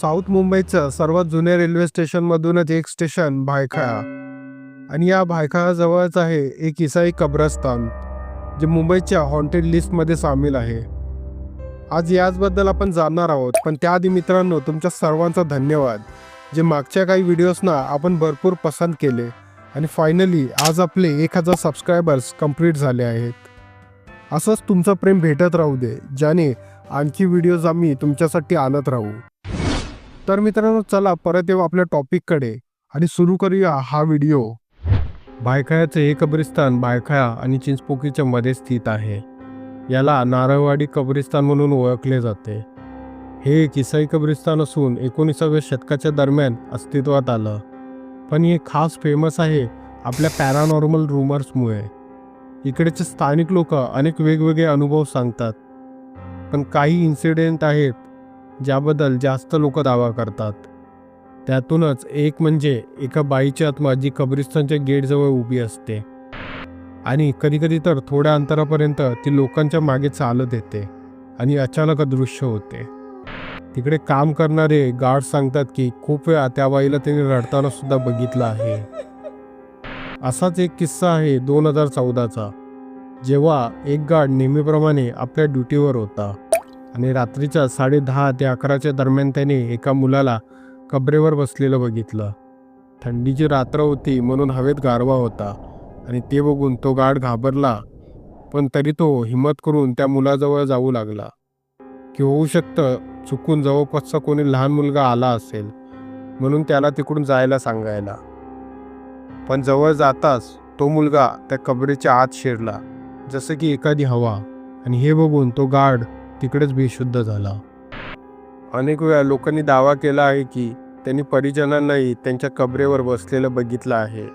South मुंबईचं सर्वात जुन्या रेल्वे स्टेशनमधूनच एक स्टेशन भायखळा. आणि या भायखळाजवळच आहे एक इसाई कब्रस्तान जे मुंबईच्या हॉन्टेड लिस्टमध्ये सामील आहे. आज याचबद्दल आपण जाणणार आहोत पण त्याआधी मित्रांनो तुमच्या सर्वांचा धन्यवाद. जे मागच्या काही व्हिडिओजना आपण भरपूर पसंत केले आणि फायनली आज आपले एक हजार सबस्क्रायबर्स कंप्लीट झाले आहेत. असंच तुमचं प्रेम भेटत राहू दे ज्याने आणखी व्हिडिओज आम्ही तुमच्यासाठी आणत राहू. तर मित्रांनो चला परत येऊ आपल्या टॉपिककडे आणि सुरू करूया हा व्हिडिओ. भायखळ्याचे हे कब्रिस्तान बायखाया आणि चिंचपोकीच्या मध्ये स्थित आहे. याला नारळवाडी कब्रिस्तान म्हणून ओळखले जाते. हे एक इसाई कब्रिस्तान असून एकोणीसाव्या शतकाच्या दरम्यान अस्तित्वात आलं. पण हे खास फेमस आहे आपल्या पॅरानॉर्मल रुमर्समुळे इकडेचे स्थानिक लोक अनेक वेगवेगळे अनुभव सांगतात. पण काही इन्सिडेंट आहेत ज्याबद्दल जास्त लोक दावा करतात. त्यातूनच एक म्हणजे एका बाईची आत्मा जी कब्रिस्तानच्या गेटजवळ उभी असते. आणि कधीकधी तर थोड्या अंतरापर्यंत ती लोकांच्या मागे चालत येते आणि अचानक अदृश्य होते. तिकडे काम करणारे गार्ड सांगतात की खूप वेळा त्या बाईला त्यांनी रडताना सुद्धा बघितलं आहे. असाच एक किस्सा आहे दोन हजार चौदाचा जेव्हा एक गार्ड नेहमीप्रमाणे आपल्या ड्युटीवर होता. आणि रात्रीच्या साडे दहा ते अकराच्या दरम्यान त्याने एका मुलाला कबरेवर बसलेलं बघितलं. थंडीची रात्र होती म्हणून हवेत गारवा होता आणि ते बघून तो गाड घाबरला पण तरी तो हिंमत करून त्या मुलाजवळ जाऊ लागला. की होऊ शकतं चुकून जवळपासचा कोणी लहान मुलगा आला असेल म्हणून त्याला तिकडून जायला सांगायला. पण जवळ जाताच तो मुलगा त्या कबरेच्या आत शिरला जसं की एखादी हवा. आणि हे बघून तो गाड तिकडेच बेशुद्ध झाला. अनेक वेळा लोकांनी दावा केला आहे की त्यांनी परिजनांनाही त्यांच्या कबरेवर बसलेलं बघितलं आहे.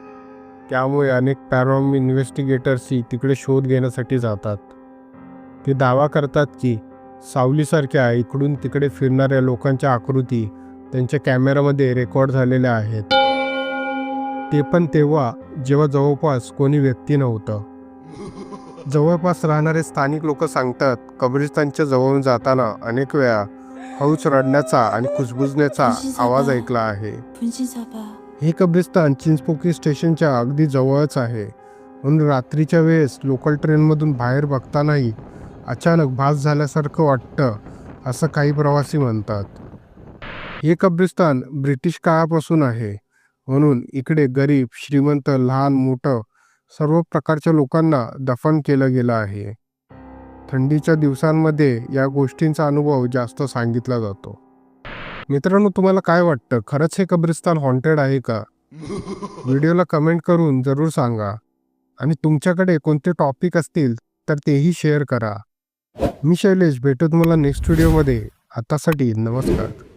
त्यामुळे अनेक पॅरॉम इन्व्हेस्टिगेटर्सही तिकडे शोध घेण्यासाठी जातात. ते दावा करतात की सावलीसारख्या इकडून तिकडे फिरणाऱ्या लोकांच्या आकृती त्यांच्या कॅमेऱ्यामध्ये रेकॉर्ड झालेल्या आहेत. ते पण तेव्हा जेव्हा जवळपास कोणी व्यक्ती नव्हतं. जवळपास राहणारे स्थानिक लोक सांगतात कब्रिस्तानच्या जवळून जाताना अनेक वेळा हौच रडण्याचा आणि खुजबुजण्याचा आवाज ऐकला आहे. हे कब्रिस्तान चिंचपोकी स्टेशनच्या अगदी जवळच आहे. म्हणून रात्रीच्या वेळेस लोकल ट्रेनमधून बाहेर बघतानाही अचानक भास झाल्यासारखं वाटतं असं काही प्रवासी म्हणतात. हे कब्रिस्तान ब्रिटिश काळापासून आहे. म्हणून इकडे गरीब श्रीमंत लहान मोठं सर्व प्रकारच्या लोकांना दफन केलं गेलं आहे. थंडीच्या दिवसांमध्ये या गोष्टींचा अनुभव जास्त सांगितला जातो. मित्रांनो तुम्हाला काय वाटतं? खरंच हे कब्रिस्तान हॉन्टेड आहे का? व्हिडिओला कमेंट करून जरूर सांगा. आणि तुमच्याकडे कोणते टॉपिक असतील तर तेही शेअर करा. मी शैलेश भेटू तुम्हाला नेक्स्ट व्हिडिओमध्ये आतासाठी नमस्कार.